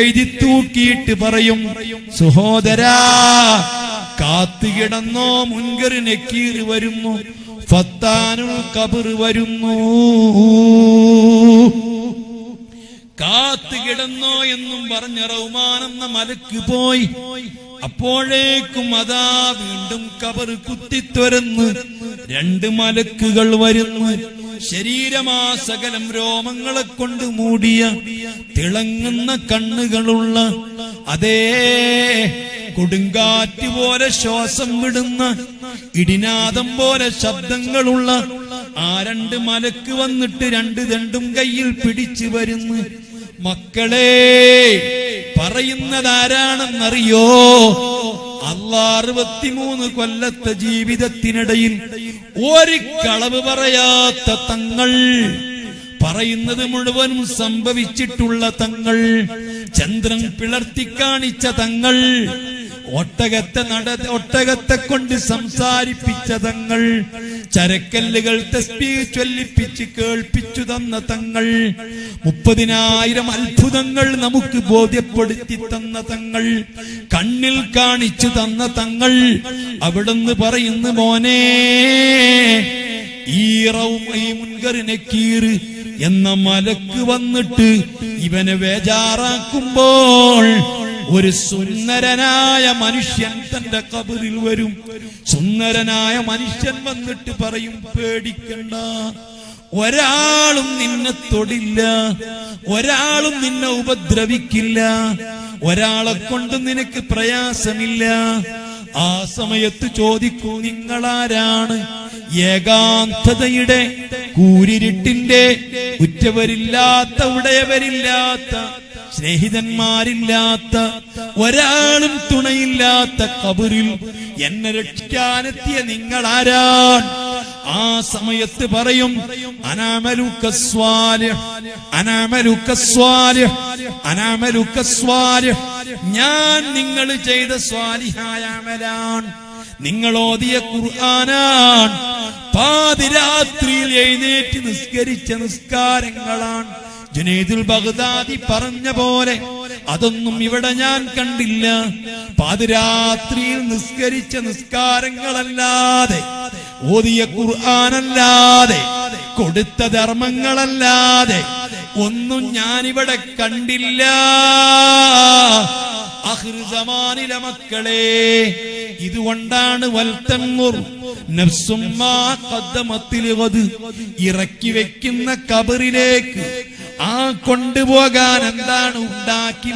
എഴുതി തൂക്കിയിട്ട് പറയും സഹോദരാ കാത്തുകിടന്നോ മുൻകറി നെക്കീർ വരുന്നു ഫത്താനുൽ കബർ വരുന്നു. കാത്തുകിടന്നോ എന്നും പറഞ്ഞ റൗമാനെന്ന മലക്ക് പോയി. അപ്പോഴേക്കും അതാ വീണ്ടും കബർ കുത്തിത്തൊരന്ന് രണ്ട് മലക്കുകൾ വരുന്നു. ശരീരമാ സകലം രോമങ്ങളെ കൊണ്ട് മൂടിയ തിളങ്ങുന്ന കണ്ണുകളുള്ള അതേ കൊടുങ്കാറ്റ് പോലെ ശ്വാസം വിടുന്ന ഇടിനാദം പോലെ ശബ്ദങ്ങളുള്ള ആ രണ്ട് മലക്ക് വന്നിട്ട് രണ്ട് രണ്ടും കയ്യിൽ പിടിച്ചു വരുന്നു മക്കളെ പറയുന്നതാരാണെന്നറിയോ? അള്ളാ അറുപത്തിമൂന്ന് കൊല്ലത്തെ ജീവിതത്തിനിടയിൽ ഒരു കളവ് പറയാത്ത തങ്ങൾ പറയുന്നത് മുഴുവനും സംഭവിച്ചിട്ടുള്ള തങ്ങൾ ചന്ദ്രൻ പിളർത്തി കാണിച്ച തങ്ങൾ ഒട്ടകത്തെ നട ഒട്ടകത്തെ കൊണ്ട് സംസാരിപ്പിച്ച തങ്ങൾ ചരക്കല്ലുകൾ തസ്ബീ ചൊല്ലിപ്പിച്ച് കേൾപ്പിച്ചു തന്ന തങ്ങൾ മുപ്പതിനായിരം അത്ഭുതങ്ങൾ നമുക്ക് ബോധ്യപ്പെടുത്തി തന്ന തങ്ങൾ കണ്ണിൽ കാണിച്ചു തന്ന തങ്ങൾ. അവിടുന്ന് പറയുന്നു മോനെ ഈ കീറ് എന്ന മലക്ക് വന്നിട്ട് ഇവനെ വേജാറാക്കുമ്പോൾ ഒരു സുന്ദരനായ മനുഷ്യൻ തന്റെ കബറിൽ വരും. സുന്ദരനായ മനുഷ്യൻ വന്നിട്ട് പറയും പേടിക്കണ്ട. ഒരാളും നിന്നെ തൊടില്ല. ഒരാളും നിന്നെ ഉപദ്രവിക്കില്ല. ഒരാളെ കൊണ്ട് നിനക്ക് പ്രയാസമില്ല. ആ സമയത്ത് ചോദിക്കൂ നിങ്ങളാരാണ്? ഏകാന്തതയുടെ കൂരിരുട്ടിന്റെ ഉറ്റവരില്ലാത്ത ഉടയവരില്ലാത്ത സ്നേഹിതന്മാരില്ലാത്ത ഒരാളും തുണയില്ലാത്ത കബറിൽ എന്നെ രക്ഷിക്കാനെത്തിയ നിങ്ങളാരാൻ ആ സമയത്ത് പറയും അനാമലുക്കസ്വാൽ അനാമലുക്കസ്വാൽ അനാമലുക്കസ്വാൽ ഞാൻ നിങ്ങൾ ചെയ്ത സ്വാലിഹായ അമലാണ്. നിങ്ങൾ ഓതിയ ഖുർആനാണ്. പാതിരാത്രിയിൽ എഴുന്നേറ്റ് നിസ്കരിച്ച നിസ്കാരങ്ങളാണ്. ജുനൈദുൽ ബഗ്ദാദി പറഞ്ഞ പോലെ അതൊന്നും ഇവിടെ ഞാൻ കണ്ടില്ല. പാതിരാത്രിയിൽ നിസ്കരിച്ച നിസ്കാരങ്ങളല്ലാതെ ഓതിയ ഖുർആനല്ലാതെ കൊടുത്ത ധർമ്മങ്ങളല്ലാതെ ഒന്നും ഞാനിവിടെ കണ്ടില്ല. അഹൃതമാനിലെ മക്കളെ ഇതുകൊണ്ടാണ് വൽത്തങ്ങുർ നഫ്സുമാ ഇറക്കി വെക്കുന്ന കബറിലേക്ക് ആ കൊണ്ടുപോകാൻ എന്താണ് ഉണ്ടാക്കി